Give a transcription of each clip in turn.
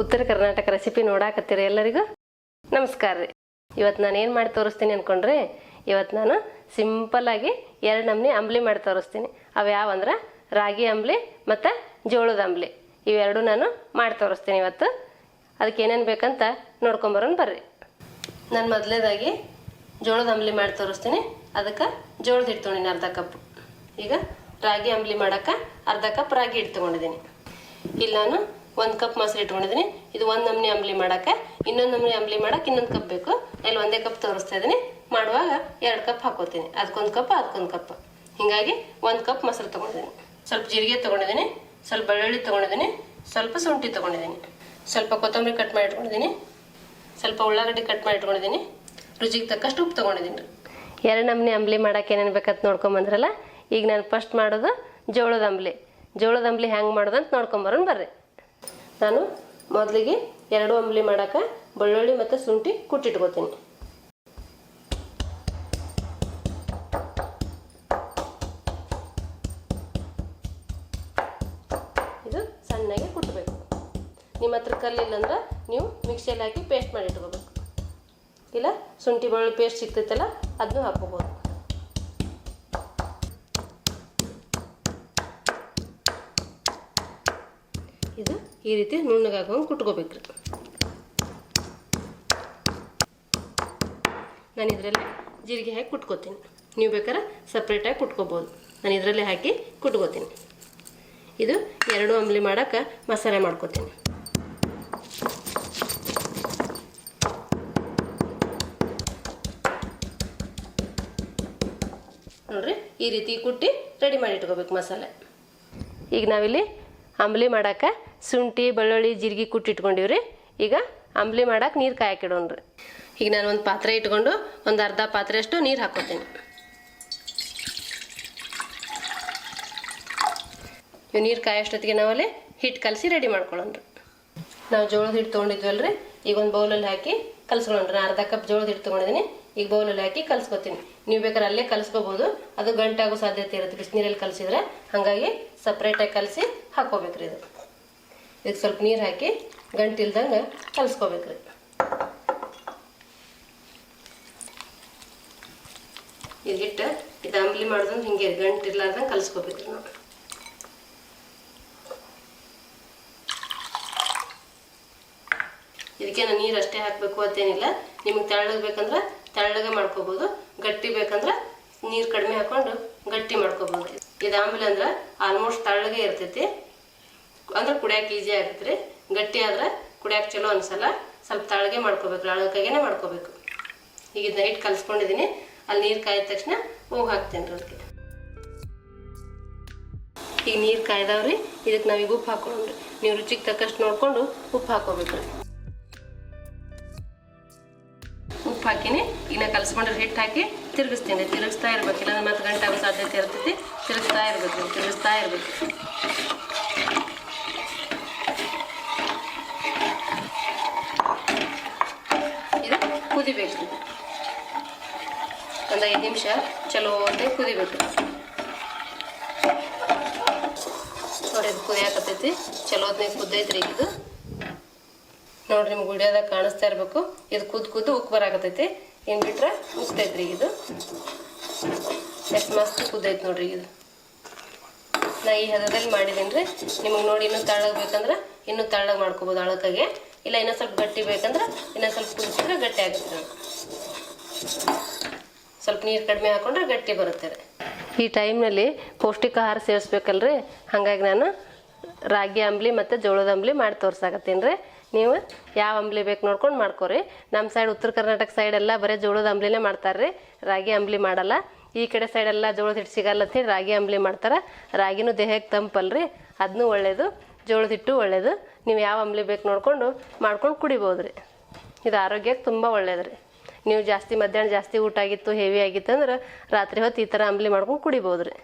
ಉತ್ತರ ಕರ್ನಾಟಕ ರೆಸಿಪಿ ನೋಡಾಕತ್ತೀರಿ ಎಲ್ಲರಿಗೂ? ನಮಸ್ಕಾರ ರೀ. ಇವತ್ತು ನಾನು ಏನು ಮಾಡಿ ತೋರಿಸ್ತೀನಿ ಅಂದ್ಕೊಂಡ್ರೆ ಇವತ್ತು ನಾನು ಸಿಂಪಲ್ಲಾಗಿ ಎರಡು ನಮೂನಿ ಅಂಬ್ಲಿ ಮಾಡಿ ತೋರಿಸ್ತೀನಿ. ಅವು ಯಾವಂದ್ರೆ ರಾಗಿ ಅಂಬ್ಲಿ ಮತ್ತು ಜೋಳದ ಅಂಬ್ಲಿ. ಇವೆರಡೂ ನಾನು ಮಾಡಿ ತೋರಿಸ್ತೀನಿ ಇವತ್ತು. ಅದಕ್ಕೆ ಏನೇನು ಬೇಕಂತ ನೋಡ್ಕೊಂಬರೋಣ ಬರ್ರಿ. ನಾನು ಮೊದಲೇದಾಗಿ ಜೋಳದ ಅಂಬ್ಲಿ ಮಾಡಿ ತೋರಿಸ್ತೀನಿ. ಅದಕ್ಕೆ ಜೋಳದ ಹಿಟ್ಟು ತೊಗೊಂಡಿನಿ ಅರ್ಧ ಕಪ್. ಈಗ ರಾಗಿ ಅಂಬ್ಲಿ ಮಾಡೋಕ್ಕೆ ಅರ್ಧ ಕಪ್ ರಾಗಿ ಹಿಟ್ಟು ತೊಗೊಂಡಿದ್ದೀನಿ ಇಲ್ಲಿ ನಾನು ಒಂದು ಕಪ್ ಮೊಸರು ಇಟ್ಕೊಂಡಿದ್ದೀನಿ ಇದು ಒಂದು ನಮೂನಿ ಅಂಬ್ಲಿ ಮಾಡೋಕೆ ಇನ್ನೊಂದು ನಮೂನಿ ಅಂಬ್ಲಿ ಮಾಡೋಕೆ ಇನ್ನೊಂದು ಕಪ್ ಬೇಕು. ಇಲ್ಲಿ ಒಂದೇ ಕಪ್ ತೋರಿಸ್ತಾ ಇದ್ದೀನಿ ಮಾಡುವಾಗ ಎರಡು ಕಪ್ ಹಾಕೋತೀನಿ. ಅದಕ್ಕೊಂದು ಕಪ್ ಅದಕ್ಕೊಂದು ಕಪ್. ಹೀಗಾಗಿ ಒಂದು ಕಪ್ ಮೊಸರು ತೊಗೊಂಡಿದ್ದೀನಿ ಸ್ವಲ್ಪ ಜೀರಿಗೆ ತೊಗೊಂಡಿದ್ದೀನಿ ಸ್ವಲ್ಪ ಬೆಳ್ಳುಳ್ಳಿ ತೊಗೊಂಡಿದ್ದೀನಿ ಸ್ವಲ್ಪ ಶುಂಠಿ ತೊಗೊಂಡಿದ್ದೀನಿ ಸ್ವಲ್ಪ ಕೊತ್ತಂಬರಿ ಕಟ್ ಮಾಡಿ ಇಟ್ಕೊಂಡಿದ್ದೀನಿ ಸ್ವಲ್ಪ ಉಳ್ಳಾಗಡ್ಡಿ ಕಟ್ ಮಾಡಿ ಇಟ್ಕೊಂಡಿದ್ದೀನಿ ರುಚಿಗೆ ತಕ್ಕಷ್ಟು ಉಪ್ಪು ತೊಗೊಂಡಿದ್ದೀನಿ ಎರಡು ನಮೂನಿ ಅಂಬ್ಲಿ ಮಾಡೋಕೆ ಏನೇನು ಬೇಕಂತ ನೋಡ್ಕೊಂಬಂದ್ರಲ್ಲ ಈಗ ನಾನು ಫಸ್ಟ್ ಮಾಡೋದು ಜೋಳದ ಅಂಬ್ಲಿ. ಜೋಳದ ಅಂಬ್ಲಿ ಹೆಂಗೆ ಮಾಡೋದಂತ ನೋಡ್ಕೊಂಬರೋಣ ಬರ್ರಿ. ನಾನು ಮೊದಲಿಗೆ ಎರಡು ಅಂಬ್ಲಿ ಮಾಡೋಕೆ ಬೆಳ್ಳುಳ್ಳಿ ಮತ್ತು ಶುಂಠಿ ಕುಟ್ಟಿಟ್ಕೋತೀನಿ. ಇದು ಸಣ್ಣಗೆ ಕುಟ್ಟಬೇಕು ನಿಮ್ಮ ಹತ್ರ ಕಲ್ಲಿಲ್ಲ ಅಂದ್ರೆ ನೀವು ಮಿಕ್ಸಿಯಲ್ಲಿ ಹಾಕಿ ಪೇಸ್ಟ್ ಮಾಡಿ ಇಟ್ಕೋಬೇಕು. ಇಲ್ಲ, ಶುಂಠಿ ಬೆಳ್ಳುಳ್ಳಿ ಪೇಸ್ಟ್ ಸಿಗ್ತೈತಲ್ಲ ಅದನ್ನೂ ಹಾಕೋಬೋದು ಇದು ಈ ರೀತಿ ನುಣ್ಣಗಾಗುವಂಗೆ ಕುಟ್ಕೋಬೇಕ್ರಿ. ನಾನು ಇದರಲ್ಲಿ ಜೀರಿಗೆ ಹಾಕಿ ಕುಟ್ಕೋತೀನಿ. ನೀವು ಬೇಕಾದ್ರೆ ಸಪ್ರೇಟಾಗಿ ಕುಟ್ಕೋಬೋದು. ನಾನು ಇದರಲ್ಲೇ ಹಾಕಿ ಕುಟ್ಕೋತೀನಿ. ಇದು ಎರಡು ಅಂಬ್ಲಿ ಮಾಡೋಕೆ ಮಸಾಲೆ ಮಾಡ್ಕೋತೀನಿ. ನೋಡ್ರಿ, ಈ ರೀತಿ ಕುಟ್ಟಿ ರೆಡಿ ಮಾಡಿ ಇಟ್ಕೋಬೇಕು ಮಸಾಲೆ. ಈಗ ನಾವಿಲ್ಲಿ ಅಂಬ್ಲಿ ಮಾಡಕ್ಕೆ ಶುಂಠಿ, ಬೆಳ್ಳುಳ್ಳಿ, ಜೀರಿಗೆ ಕುಟ್ಟಿ ಇಟ್ಕೊಂಡಿವ್ರಿ. ಈಗ ಅಂಬ್ಲಿ ಮಾಡಕ್ಕೆ ನೀರು ಕಾಯಕ್ಕಿಡೋಣ್ರಿ ಈಗ ನಾನು ಒಂದು ಪಾತ್ರೆ ಇಟ್ಕೊಂಡು ಒಂದು ಅರ್ಧ ಪಾತ್ರೆಯಷ್ಟು ನೀರು ಹಾಕೋತೀನಿ ಇವು ನೀರು ಕಾಯೋಷ್ಟೊತ್ತಿಗೆ ನಾವಲ್ಲಿ ಹಿಟ್ಟು ಕಲಸಿ ರೆಡಿ ಮಾಡ್ಕೊಳ್ಳೋಣ್ರಿ ನಾವು ಜೋಳದ ಹಿಟ್ಟು ತೊಗೊಂಡಿದ್ವಲ್ರಿ, ಈಗ ಒಂದು ಬೌಲಲ್ಲಿ ಹಾಕಿ ಕಲ್ಸ್ಕೊಳ್ಳೋಣ್ರಿ ಅರ್ಧ ಕಪ್ ಜೋಳದ ಹಿಟ್ಟು ತೊಗೊಂಡಿದ್ದೀನಿ ಈಗ ಬೌಲಲ್ಲಿ ಹಾಕಿ ಕಲ್ಸ್ಕೊತೀನಿ. ನೀವು ಬೇಕಾದ್ರೆ ಅಲ್ಲೇ ಕಲ್ಸ್ಕೋಬೋದು. ಅದು ಗಂಟಾಗೋ ಸಾಧ್ಯತೆ ಇರುತ್ತೆ. ಬಿಸಿನೀರಲ್ಲಿ ಕಲಸಿದ್ರೆ ಹಾಗಾಗಿ ಸಪ್ರೇಟಾಗಿ ಕಲಸಿ ಹಾಕೋಬೇಕ್ರಿ ಇದು. ಇದಕ್ಕೆ ಸ್ವಲ್ಪ ನೀರು ಹಾಕಿ ಗಂಟಿಲ್ದಂಗೆ ಕಲಿಸ್ಕೋಬೇಕ್ರಿ. ಕಲ್ಸ್ಕೋಬೇಕ್ರಿ ಇದು ಹಿಟ್ಟು ಇದು ಅಂಬ್ಲಿ ಮಾಡೋದಂದ್ರೆ ಹಿಂಗೆ ಗಂಟಿರ್ಲಾರ್ದಂಗೆ ಕಲ್ಸ್ಕೋಬೇಕ್ರಿ ನಾವು. ಇದಕ್ಕೆ ನಾನು ನೀರು ಅಷ್ಟೇ ಹಾಕಬೇಕು ಅಂತೇನಿಲ್ಲ. ನಿಮಗೆ ತೆಳ್ಳಗೆ ಬೇಕಂದ್ರೆ ತೆಳ್ಳಗೆ ಮಾಡ್ಕೋಬಹುದು ಗಟ್ಟಿ ಬೇಕಂದ್ರೆ ನೀರ್ ಕಡಿಮೆ ಹಾಕೊಂಡು ಗಟ್ಟಿ ಮಾಡ್ಕೋಬಹುದು ಇದು ಆಮೇಲೆ ಅಂದ್ರೆ ಆಲ್ಮೋಸ್ಟ್ ತೆಳ್ಳಗೆ ಇರ್ತೈತಿ. ಅಂದ್ರೆ ಕುಡಿಯಾಕ ಈಜಿ ಆಗತ್ರಿ. ಗಟ್ಟಿ ಆದ್ರೆ ಕುಡಿಯಾಕ ಚಲೋ ಅನ್ಸಲ್ಲ. ಸ್ವಲ್ಪ ತಳಗೆ ಮಾಡ್ಕೋಬೇಕು. ಅಳಕಾಗೇನೆ ಮಾಡ್ಕೋಬೇಕು. ಈಗ ಇದನ್ನ ಹಿಟ್ಟು ಅಲ್ಲಿ ನೀರ್ ಕಾಯಿದ ತಕ್ಷಣ ಹೋಗಿ ಹಾಕ್ತೇನೆ ರೀ ಅದಕ್ಕೆ. ಈಗ ನೀರು ಕಾಯ್ದಾವ್ರಿ. ಇದಕ್ಕೆ ನಾವೀಗ ಉಪ್ಪು ಹಾಕೊಂಡ್ರಿ ನೀವು ರುಚಿಗೆ ತಕ್ಕಷ್ಟು ನೋಡ್ಕೊಂಡು ಉಪ್ಪು ಹಾಕೋಬೇಕ್ರಿ ಹಾಕಿನಿ. ಈಗ ನಾ ಕಲ್ಸ್ಕೊಂಡ್ರೆ ಹಿಟ್ಟು ಹಾಕಿ ತಿರುಗಿಸ್ತೀನಿ. ತಿರುಗಿಸ್ತಾ ಇರ್ಬೇಕು. ಇಲ್ಲಾಂದ್ರೆ ಮತ್ತೆ ಗಂಟೆ ಆಗೋ ಸಾಧ್ಯತೆ ಇರ್ತೈತಿ. ತಿರುಗಿಸ್ತಾ ಇರ್ಬೇಕು. ತಿರುಗಿಸ್ತಾ ಇರ್ಬೇಕು. ಇದು ಕುದಿಬೇಕು. ಒಂದು ಐದು ನಿಮಿಷ ಚಲೋ ಅಂತ ಕುದಿಬೇಕು. ನೋಡಿ ಕುದಿಯಾಕತ್ತೈತಿ. ಚಲೋ ಹೊತ್ನಾಗ ಕುದ್ದೈತ್ರಿ ಇದು. ನೋಡ್ರಿ, ನಿಮ್ಗೆ ವಿಡಿಯೋದಾಗ ಕಾಣಿಸ್ತಾ ಇರಬೇಕು. ಇದು ಕುದ್ದು ಕುದ್ದು ಉಕ್ಕು ಬರಾಕತೈತಿ ಇನ್ನು ಬಿಟ್ರೆ ಉಕ್ತೈತ್ರಿ ಇದು. ಎಷ್ಟು ಮಸ್ತ್ ಕುದ್ದೈತೆ ನೋಡ್ರಿ ಇದು. ನಾ ಈ ಹದದಲ್ಲಿ ಮಾಡಿದ್ದೀನಿ ರೀ ನಿಮಗೆ ನೋಡಿ ಇನ್ನೂ ತಳ್ಳಗೆ ಬೇಕಂದ್ರೆ ಇನ್ನೂ ತಳ್ಳಗೆ ಮಾಡ್ಕೋಬೋದು ಅಳಕಾಗೆ. ಇಲ್ಲ ಇನ್ನೂ ಸ್ವಲ್ಪ ಗಟ್ಟಿ ಬೇಕಂದ್ರೆ ಇನ್ನೂ ಸ್ವಲ್ಪ ಕುದಿಸಿದ್ರೆ ಗಟ್ಟಿ ಆಗುತ್ತೆ ಸ್ವಲ್ಪ ನೀರು ಕಡಿಮೆ ಹಾಕೊಂಡ್ರೆ ಗಟ್ಟಿ ಬರುತ್ತೆ ಈ ಟೈಮ್ನಲ್ಲಿ ಪೌಷ್ಟಿಕ ಆಹಾರ ಸೇವಿಸ್ಬೇಕಲ್ರಿ. ಹಾಗಾಗಿ ನಾನು ರಾಗಿ ಅಂಬ್ಲಿ ಮತ್ತು ಜೋಳದ ಅಂಬ್ಲಿ ಮಾಡಿ ತೋರ್ಸಾಕತ್ತೀನಿ ರೀ. ನೀವು ಯಾವ ಅಂಬ್ಲಿ ಬೇಕು ನೋಡ್ಕೊಂಡು ಮಾಡ್ಕೊರಿ. ನಮ್ಮ ಸೈಡ್ ಉತ್ತರ ಕರ್ನಾಟಕ ಸೈಡ್ ಎಲ್ಲ ಬರೀ ಜೋಳದ ಅಂಬ್ಲಿನೇ ಮಾಡ್ತಾರೆ ರೀ ರಾಗಿ ಅಂಬ್ಲಿ ಮಾಡಲ್ಲ. ಈ ಕಡೆ ಸೈಡ್ ಎಲ್ಲ ಜೋಳದ ಹಿಟ್ಟು ಸಿಗಲ್ಲ ಅಂತ ಹೇಳಿ ರಾಗಿ ಅಂಬ್ಲಿ ಮಾಡ್ತಾರೆ. ರಾಗಿನೂ ದೇಹಕ್ಕೆ ತಂಪಲ್ರಿ. ಅದನ್ನೂ ಒಳ್ಳೆಯದು ಜೋಳದ ಹಿಟ್ಟು ಒಳ್ಳೆಯದು ನೀವು ಯಾವ ಅಂಬ್ಲಿ ಬೇಕು ನೋಡ್ಕೊಂಡು ಮಾಡ್ಕೊಂಡು ಕುಡಿಬೋದು ರೀ ಇದು ಆರೋಗ್ಯಕ್ಕೆ ತುಂಬ ಒಳ್ಳೇದು ರೀ ನೀವು ಜಾಸ್ತಿ ಮಧ್ಯಾಹ್ನ ಜಾಸ್ತಿ ಊಟ ಆಗಿತ್ತು ಹೆವಿ ಆಗಿತ್ತು ಅಂದ್ರೆ ರಾತ್ರಿ ಹೊತ್ತು ಈ ಥರ ಅಂಬ್ಲಿ ಮಾಡ್ಕೊಂಡು ಕುಡಿಬೋದು ರೀ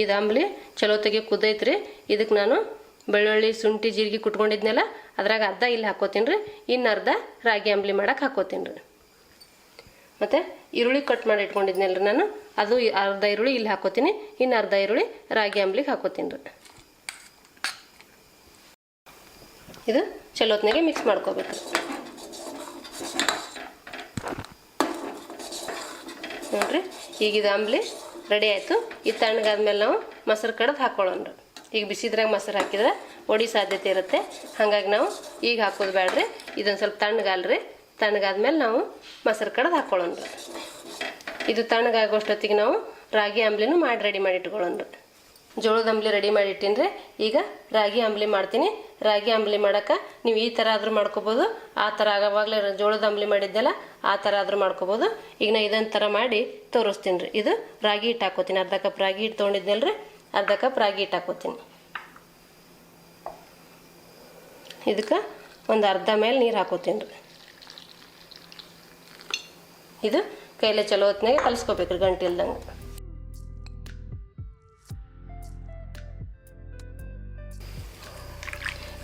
ಇದು ಅಂಬ್ಲಿ ಚಲೋ ಕುದೈತ್ರಿ. ಇದಕ್ಕೆ ನಾನು ಬೆಳ್ಳುಳ್ಳಿ, ಶುಂಠಿ, ಜೀರಿಗೆ ಕುಟ್ಕೊಂಡಿದ್ನೆಲ್ಲ, ಅದ್ರಾಗ ಅರ್ಧ ಇಲ್ಲಿ ಹಾಕೋತೀನಿ ರೀ ಇನ್ನು ಅರ್ಧ ರಾಗಿ ಅಂಬ್ಲಿ ಮಾಡಕ್ಕೆ ಹಾಕೋತೀನಿ ರೀ ಮತ್ತು ಈರುಳ್ಳಿ ಕಟ್ ಮಾಡಿ ಇಟ್ಕೊಂಡಿದ್ನಲ್ಲ ರೀ ನಾನು, ಅದು ಅರ್ಧ ಈರುಳ್ಳಿ ಇಲ್ಲಿ ಹಾಕೋತೀನಿ, ಇನ್ನು ಅರ್ಧ ಈರುಳ್ಳಿ ರಾಗಿ ಅಂಬ್ಲಿಗೆ ಹಾಕೋತೀನಿ ರೀ ಇದು ಚಲೋತ್ನಾಗೆ ಮಿಕ್ಸ್ ಮಾಡ್ಕೋಬೇಕು. ನೋಡ್ರಿ ಈಗ ಅಂಬ್ಲಿ ರೆಡಿ ಆಯಿತು. ಈ ತಣ್ಣಗಾದ್ಮೇಲೆ ನಾವು ಮೊಸರು ಕಡ್ದು ಹಾಕ್ಕೊಳ್ಳೋಣ ಈಗ ಬಿಸಿದ್ರಾಗ ಮೊಸರು ಹಾಕಿದ್ರೆ ಒಡಿ ಸಾಧ್ಯತೆ ಇರುತ್ತೆ. ಹಾಗಾಗಿ ನಾವು ಈಗ ಹಾಕೋದು ಬೇಡ್ರಿ ಇದೊಂದು ಸ್ವಲ್ಪ ತಣ್ಣಗಾಲ್ರಿ ತಣ್ಣಗಾದ್ಮೇಲೆ ನಾವು ಮೊಸರು ಕಡ್ದು ಹಾಕ್ಕೊಳ್ಳೋಣ ಇದು ತಣ್ಣಗಾಗೋಷ್ಟೊತ್ತಿಗೆ ನಾವು ರಾಗಿ ಅಂಬ್ಲಿನೂ ಮಾಡಿ ರೆಡಿ ಮಾಡಿ ಇಟ್ಕೊಳ್ಳೋಣ ಜೋಳದ ಅಂಬ್ಲಿ ರೆಡಿ ಮಾಡಿ ಇಟ್ಟಿನ್ರಿ ಈಗ ರಾಗಿ ಅಂಬ್ಲಿ ಮಾಡ್ತೀನಿ. ರಾಗಿ ಅಂಬ್ಲಿ ಮಾಡೋಕೆ ನೀವು ಈ ಥರ ಆದರೂ ಮಾಡ್ಕೋಬೋದು. ಆ ಥರ ಆಗವಾಗಲೇ ಜೋಳದ ಅಂಬ್ಲಿ ಮಾಡಿದ್ದೆಲ್ಲ ಆ ಥರ ಆದರೂ ಮಾಡ್ಕೋಬೋದು. ಈಗ ನಾ ಇದೊಂದು ಥರ ಮಾಡಿ ತೋರಿಸ್ತೀನಿ ರೀ. ಇದು ರಾಗಿ ಹಿಟ್ಟು ಹಾಕೋತೀನಿ. ಅರ್ಧ ಕಪ್ ರಾಗಿ ಹಿಟ್ಟು ತೊಗೊಂಡಿದ್ನಲ್ರಿ. ಅರ್ಧ ಕಪ್ ರಾಗಿ ಹಿಟ್ಟು ಹಾಕೋತೀನಿ ಇದಕ್ಕೆ ಒಂದು ಅರ್ಧ ಮೇಲೆ ನೀರು ಹಾಕೋತೀನಿ ರೀ. ಇದು ಕೈಲೇ ಚಲೋ ಹೊತ್ತಿನಾಗೆ ಕಲಿಸ್ಕೋಬೇಕ್ರಿ ಗಂಟೆ ಇಲ್ದಂಗೆ.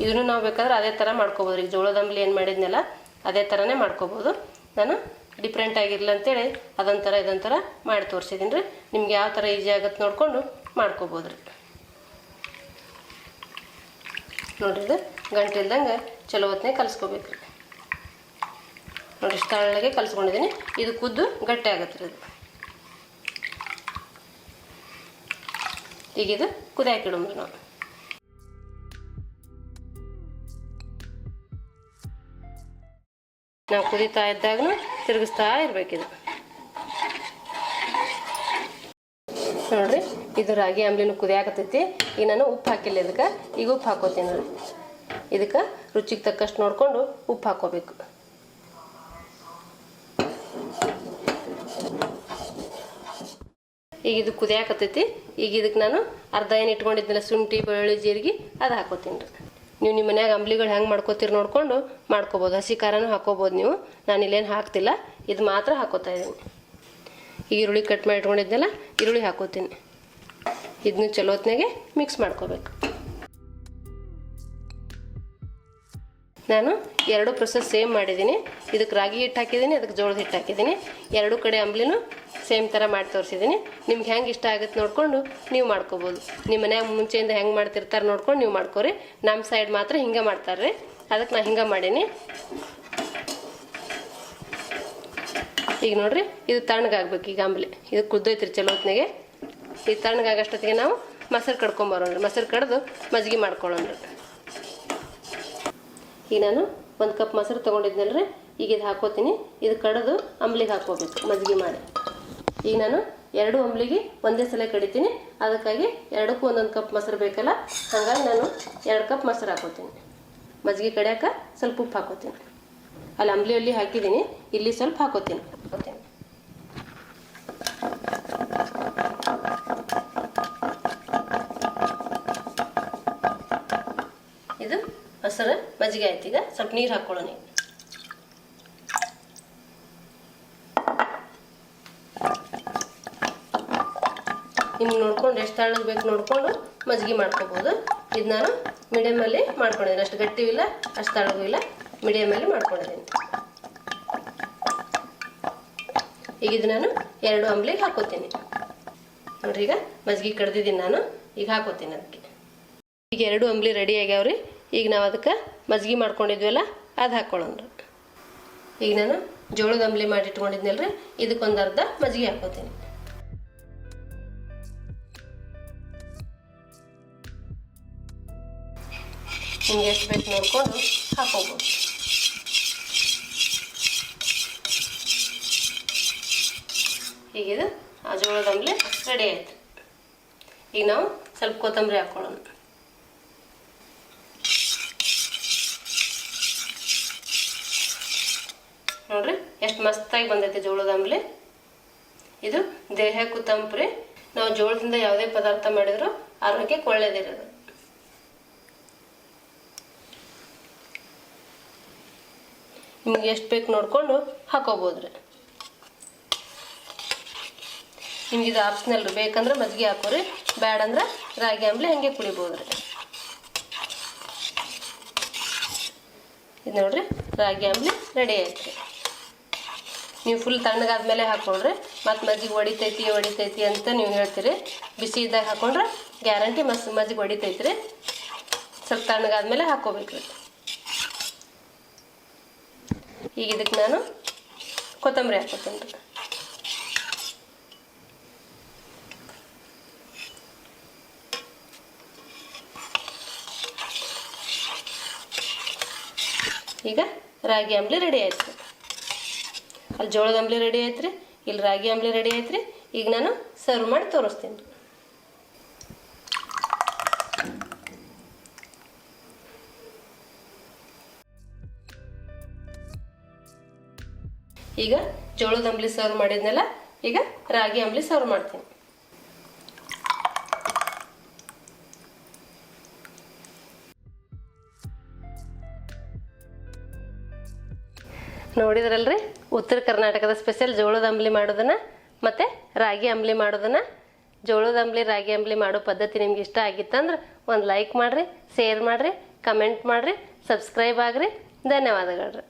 ಇದನ್ನು ನಾವು ಬೇಕಾದ್ರೆ ಅದೇ ಥರ ಮಾಡ್ಕೋಬೋದು ಈಗ ಜೋಳದ ಅಂಬ್ಲಿ ಏನು ಮಾಡಿದ್ನಲ್ಲ, ಅದೇ ಥರನೇ ಮಾಡ್ಕೋಬೋದು. ನಾನು ಡಿಫ್ರೆಂಟ್ ಆಗಿರಲಿ ಅಂತೇಳಿ ಅದೊಂಥರ ಇದೊಂಥರ ಮಾಡಿ ತೋರಿಸಿದ್ದೀನಿ ರೀ. ನಿಮ್ಗೆ ಯಾವ ಥರ ಈಸಿ ಆಗುತ್ತೆ ನೋಡಿಕೊಂಡು ಮಾಡ್ಕೋಬೋದು ರೀ ನೋಡ್ರಿ ಇದು ಗಂಟೆ ಇಲ್ದಂಗೆ ಚಲೋ ಹೊತ್ನಾಗ ಕಲಿಸ್ಕೋಬೇಕು ರೀ ನೋಡಿ ಇಷ್ಟು ತಳ್ಳಗೆ ಕಲಿಸ್ಕೊಂಡಿದ್ದೀನಿ ಇದು ಕುದ್ದು ಗಟ್ಟಿ ಆಗತ್ತೆ ರೀ ಇದು ಈಗ ಇದು ಕುದಿಯಾಕಿಡಮ್ರಿ ನಾವು. ನಾವು ಕುದೀತಾ ಇದ್ದಾಗೂ ತಿರುಗಿಸ್ತಾ ಇರಬೇಕಿದು. ನೋಡ್ರಿ ಇದು ರಾಗಿ ಅಂಬ್ಲಿನೂ ಕುದಿಯಾಕತ್ತೈತಿ. ಈಗ ನಾನು ಉಪ್ಪು ಹಾಕಿಲ್ಲ ಇದಕ್ಕೆ. ಈಗ ಉಪ್ಪು ಹಾಕೋತೀನಿ. ನೋಡಿ ಇದಕ್ಕೆ ರುಚಿಗೆ ತಕ್ಕಷ್ಟು ನೋಡಿಕೊಂಡು ಉಪ್ಪು ಹಾಕೋಬೇಕು. ಈಗ ಇದು ಕುದಿಯಾಕತ್ತೈತಿ. ಈಗ ಇದಕ್ಕೆ ನಾನು ಅರ್ಧ ಏನು ಇಟ್ಕೊಂಡಿದ್ನಲ್ಲ, ಶುಂಠಿ, ಬೆಳ್ಳುಳ್ಳಿ, ಜೀರಿಗೆ, ಅದು ಹಾಕೋತೀನಿ. ರೀ ನೀವು ನಿಮ್ಮ ಮನ್ಯಾಗ ಅಂಬ್ಲಿಗಳು ಹೆಂಗೆ ಮಾಡ್ಕೋತೀರಿ ನೋಡಿಕೊಂಡು ಮಾಡ್ಕೋಬೋದು. ಹಸಿ ಖಾರನೂ ಹಾಕೋಬೋದು ನೀವು. ನಾನು ಇಲ್ಲೇನು ಹಾಕ್ತಿಲ್ಲ. ಇದು ಮಾತ್ರ ಹಾಕೋತಾ ಇದ್ದೀನಿ ಈರುಳ್ಳಿ ಕಟ್ ಮಾಡಿ ಇಟ್ಕೊಂಡಿದ್ನಲ್ಲ, ಈರುಳ್ಳಿ ಹಾಕೋತೀನಿ. ಇದನ್ನು ಚಲೋತ್ನಾಗೆ ಮಿಕ್ಸ್ ಮಾಡ್ಕೋಬೇಕು. ನಾನು ಎರಡು ಪ್ರೊಸೆಸ್ ಸೇಮ್ ಮಾಡಿದ್ದೀನಿ. ಇದಕ್ಕೆ ರಾಗಿ ಹಿಟ್ಟು ಹಾಕಿದ್ದೀನಿ ಅದಕ್ಕೆ ಜೋಳದ ಹಿಟ್ಟು ಹಾಕಿದ್ದೀನಿ. ಎರಡು ಕಡೆ ಅಂಬ್ಲಿನೂ ಸೇಮ್ ಥರ ಮಾಡಿ ತೋರಿಸಿದ್ದೀನಿ. ನಿಮ್ಗೆ ಹೆಂಗೆ ಇಷ್ಟ ಆಗುತ್ತೆ ನೋಡಿಕೊಂಡು ನೀವು ಮಾಡ್ಕೋಬೋದು. ನಿಮ್ಮ ಮನ್ಯಾಗ ಮುಂಚೆಯಿಂದ ಹೆಂಗೆ ಮಾಡ್ತಿರ್ತಾರೆ ನೋಡ್ಕೊಂಡು ನೀವು ಮಾಡ್ಕೋರಿ. ನಮ್ಮ ಸೈಡ್ ಮಾತ್ರ ಹಿಂಗೆ ಮಾಡ್ತಾರೆ ರೀ ಅದಕ್ಕೆ ನಾನು ಹಿಂಗೆ ಮಾಡೀನಿ. ಈಗ ನೋಡ್ರಿ, ಇದು ತಣ್ಣಗಾಗ್ಬೇಕು ಈಗ ಅಂಬ್ಲಿ. ಇದು ಕುದ್ದೈತ್ರಿ ಚಲೋ ಹೊತ್ನಾಗೆ ಇದು ತಣ್ಣಗಾಗಷ್ಟೊತ್ತಿಗೆ ನಾವು ಮೊಸರು ಕಡ್ಕೊಂಬರೋಣ್ರಿ ಮೊಸರು ಕಡ್ದು ಮಜ್ಜಿಗೆ ಮಾಡ್ಕೊಳ್ಳೋಣ ಈಗ ನಾನು ಒಂದು ಕಪ್ ಮೊಸರು ರೀ ಈಗ ಇದು ಹಾಕೋತೀನಿ. ಇದು ಕಡ್ದು ಅಂಬ್ಲಿಗೆ ಹಾಕೋಬೇಕು ಮಜ್ಜಿಗೆ ಮಾಡಿ. ಈಗ ನಾನು ಎರಡು ಅಂಬ್ಲಿಗೆ ಒಂದೇ ಸಲ ಕಡಿತೀನಿ. ಅದಕ್ಕಾಗಿ ಎರಡಕ್ಕೂ ಒಂದೊಂದು ಕಪ್ ಮೊಸರು ಬೇಕಲ್ಲ? ಹಾಗಾಗಿ ನಾನು ಎರಡು ಕಪ್ ಮೊಸರು ಹಾಕೋತೀನಿ. ಮಜ್ಜಿಗೆ ಕಡಿಯಾಕ ಸ್ವಲ್ಪ ಉಪ್ಪು ಹಾಕೋತೀನಿ. ಅಲ್ಲಿ ಅಂಬ್ಲಿಯಲ್ಲಿ ಹಾಕಿದ್ದೀನಿ. ಇಲ್ಲಿ ಸ್ವಲ್ಪ ಹಾಕೋತೀನಿ ಹಾಕೋತೀನಿ. ಮಜ್ಜಿಗೆ ಆಯ್ತು ಈಗ ಸ್ವಲ್ಪ ನೀರು ಹಾಕ್ಕೊಳ್ಳೋಣ. ನಿಮ್ಗೆ ನೋಡ್ಕೊಂಡು ಎಷ್ಟು ತಳ್ಳಗೆ ಬೇಕು ನೋಡ್ಕೊಂಡು ಮಜ್ಜಿಗೆ ಮಾಡ್ಕೋಬೋದು. ಇದು ನಾನು ಮೀಡಿಯಮಲ್ಲಿ ಮಾಡ್ಕೊಂಡಿದ್ದೀನಿ. ಅಷ್ಟು ಗಟ್ಟಿ ಇಲ್ಲ, ಅಷ್ಟು ತಳಗೂ ಇಲ್ಲ. ಮೀಡಿಯಮಲ್ಲಿ ಮಾಡ್ಕೊಂಡಿದ್ದೀನಿ. ಈಗ ಇದು ನಾನು ಎರಡು ಅಂಬ್ಲಿಗೆ ಹಾಕೋತೀನಿ. ನೋಡ್ರಿ ಈಗ ಮಜ್ಜಿಗೆ ಕಡ್ದಿದ್ದೀನಿ ನಾನು. ಈಗ ಹಾಕೋತೀನಿ ಅದಕ್ಕೆ. ಈಗ ಎರಡು ಅಂಬ್ಲಿ ರೆಡಿ ಆಗ್ಯಾವ್ರಿ. ಈಗ ನಾವು ಅದಕ್ಕೆ ಮಜ್ಜಿಗೆ ಮಾಡ್ಕೊಂಡಿದ್ವಲ್ಲ, ಅದು ಹಾಕ್ಕೊಳ್ಳೋಣ ಈಗ ನಾನು ಜೋಳದ ಅಂಬ್ಲಿ ಮಾಡಿ ರೀ ಇದಕ್ಕೊಂದು ಅರ್ಧ ಮಜ್ಜಿಗೆ ಹಾಕೋತೀನಿ. ನಿಮ್ಗೆ ಎಷ್ಟು ಬೇಕು ನೋಡ್ಕೊಂಡು ಹಾಕೋಬೋದು. ಈಗಿದು ಆ ಜೋಳದ ಅಂಬ್ಲಿ ರೆಡಿ ಆಯಿತು. ಈಗ ನಾವು ಸ್ವಲ್ಪ ಕೊತ್ತಂಬರಿ ಹಾಕ್ಕೊಳ್ಳೋಣ ನೋಡ್ರಿ ಎಷ್ಟು ಮಸ್ತಾಗಿ ಬಂದೈತೆ ಜೋಳದ ಅಂಬ್ಲಿ ಇದು ದೇಹಕ್ಕೂ ರೀ ನಾವು ಜೋಳದಿಂದ ಯಾವುದೇ ಪದಾರ್ಥ ಮಾಡಿದ್ರು ಆರೋಗ್ಯಕ್ಕೆ ಒಳ್ಳೇದಿರೋದು. ನಿಮ್ಗೆ ಎಷ್ಟು ಬೇಕು ನೋಡಿಕೊಂಡು ಹಾಕೋಬೋದ್ರಿ. ನಿಮ್ಗೆ ಇದು ಆಪ್ಷನಲ್ ರೀ. ಬೇಕಂದ್ರೆ ಮಜ್ಜಿಗೆ ಹಾಕೋರಿ, ಬ್ಯಾಡಂದ್ರೆ ರಾಗಿ ಆಮ್ಲೆ ಹಂಗೆ ಕುಡಿಬೋದ್ರಿ. ಇದು ನೋಡ್ರಿ, ರಾಗಿ ಆಮ್ಲೆ ರೆಡಿ ಆಯ್ತು ನೀವು ಫುಲ್ ತಣ್ಣಗಾದ್ಮೇಲೆ ಹಾಕೊಂಡ್ರೆ ಮತ್ತು ಮಜ್ಜಿಗೆ ಹೊಡಿತೈತಿ ಹೊಡಿತೈತಿ ಅಂತ ನೀವು ಹೇಳ್ತೀರಿ. ಬಿಸಿ ಇದ್ದಾಗ ಹಾಕೊಂಡ್ರೆ ಗ್ಯಾರಂಟಿ ಮಸ್, ಮಜ್ಜಿಗೆ ಹೊಡಿತೈತಿ ರೀ ಸ್ವಲ್ಪ ತಣ್ಣಗಾದ್ಮೇಲೆ ಹಾಕ್ಕೋಬೇಕ್ರಿ ಈಗ ಇದಕ್ಕೆ ನಾನು ಕೊತ್ತಂಬರಿ ಹಾಕ್ಕೊತೇನ್ರಿ ರೀ ಈಗ ರಾಗಿ ಅಂಬ್ಲಿ ರೆಡಿ ಆಯ್ತು. ಅಲ್ಲಿ ಜೋಳದ ಅಂಬ್ಲಿ ರೆಡಿ ಐತ್ರಿ, ಇಲ್ಲಿ ರಾಗಿ ಅಂಬ್ಲಿ ರೆಡಿ ಐತ್ರಿ. ಈಗ ನಾನು ಸರ್ವ್ ಮಾಡಿ ತೋರಿಸ್ತೀನಿ. ಈಗ ಜೋಳದ ಅಂಬ್ಲಿ ಸರ್ವ್ ಮಾಡಿದ್ನಲ್ಲ, ಈಗ ರಾಗಿ ಅಂಬ್ಲಿ ಸರ್ವ್ ಮಾಡ್ತೀನಿ. ನೋಡಿದ್ರಲ್ರಿ? ಉತ್ತರ ಕರ್ನಾಟಕದ ಸ್ಪೆಷಲ್ ಜೋಳದ ಅಂಬ್ಲಿ ಮಾಡೋದನ್ನ ಮತ್ತು ರಾಗಿ ಅಂಬ್ಲಿ ಮಾಡೋದನ್ನ. ಜೋಳದ ಅಂಬ್ಲಿ, ರಾಗಿ ಅಂಬ್ಲಿ ಮಾಡೋ ಪದ್ಧತಿ ನಿಮ್ಗೆ ಇಷ್ಟ ಆಗಿತ್ತಂದ್ರೆ ಒಂದು ಲೈಕ್ ಮಾಡಿರಿ ಶೇರ್ ಮಾಡಿರಿ ಕಮೆಂಟ್ ಮಾಡಿರಿ ಸಬ್ಸ್ಕ್ರೈಬ್ ಆಗಿರಿ. ಧನ್ಯವಾದಗಳು